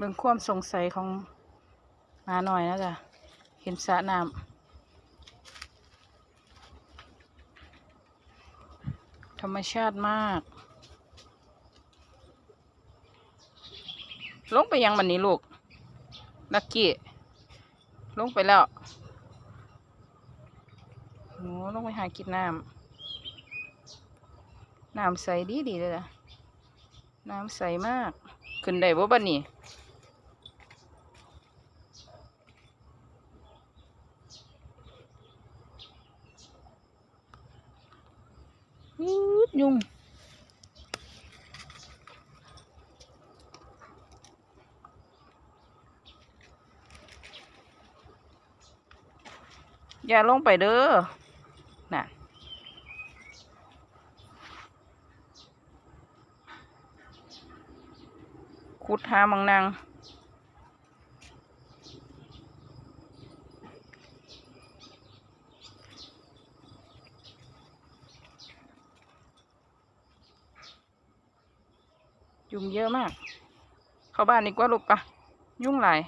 เบิ่งความสงสัยของมาหน่อยนะจ๊ะเห็นสระน้ำธรรมชาติมาก ลงไปยังมันนี้ลูกลักกี้ลงไปแล้วโอ้ลงไปหากินน้ำน้ำใสดีดีเลยล่ะน้ำใสมาก ขึ้นได้บ่บัดนี้ ยุงอย่าลงไปเด้อน่ะขุดหามังนาง ยุงเยอะมาก เข้าบ้านดีกว่าลูกปะยุ่งหลาย